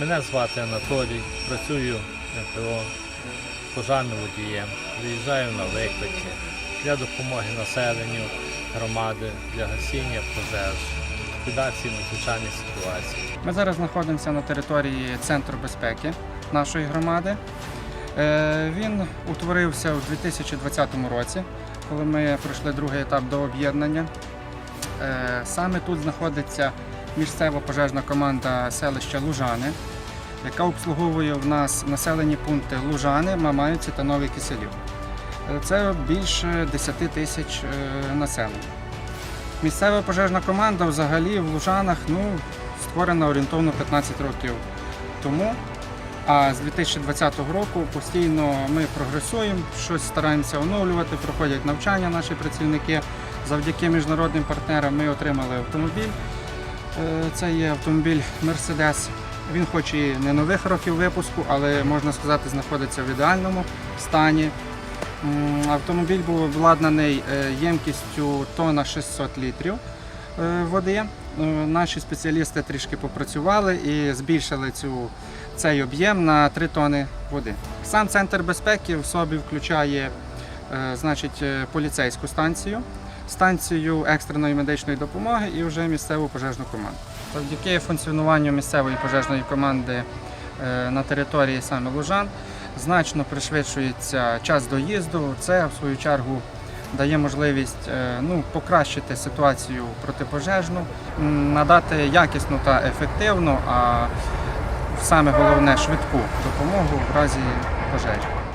Мене звати Анатолій, працюю МПО пожарним водієм. Виїжджаю на виклики для допомоги населенню громади, для гасіння пожеж, ліквідації надзвичайних ситуацій. Ми зараз знаходимося на території Центру безпеки нашої громади. Е, Він утворився у 2020 році, коли ми пройшли другий етап до об'єднання. Е, Саме тут знаходиться місцева пожежна команда селища Лужани, яка обслуговує в нас населені пункти Лужани, Мамаївці та Новий Киселів. Е, Це більше 10 тисяч е, населення. Місцева пожежна команда взагалі в Лужанах ну, створена орієнтовно 15 років тому. А з 2020 року постійно ми прогресуємо, щось стараємося оновлювати, проходять навчання наші працівники. Завдяки міжнародним партнерам ми отримали автомобіль. Е, Це є автомобіль Mercedes. Він хоч і не нових років випуску, але можна сказати, знаходиться в ідеальному стані. Автомобіль був обладнаний е, ємкістю тонна 600 літрів е, води. Наші спеціалісти трішки попрацювали і збільшили цю, цей об'єм на 3 тони води. Сам центр безпеки в собі включає значить, поліцейську станцію, станцію екстреної медичної допомоги і вже місцеву пожежну команду. Завдяки функціонуванню місцевої пожежної команди е, на території саме Лужан значно пришвидшується час доїзду. Це в свою чергу дає можливість е, ну, покращити ситуацію протипожежну, надати якісну та ефективну, а саме головне швидку допомогу в разі пожежі.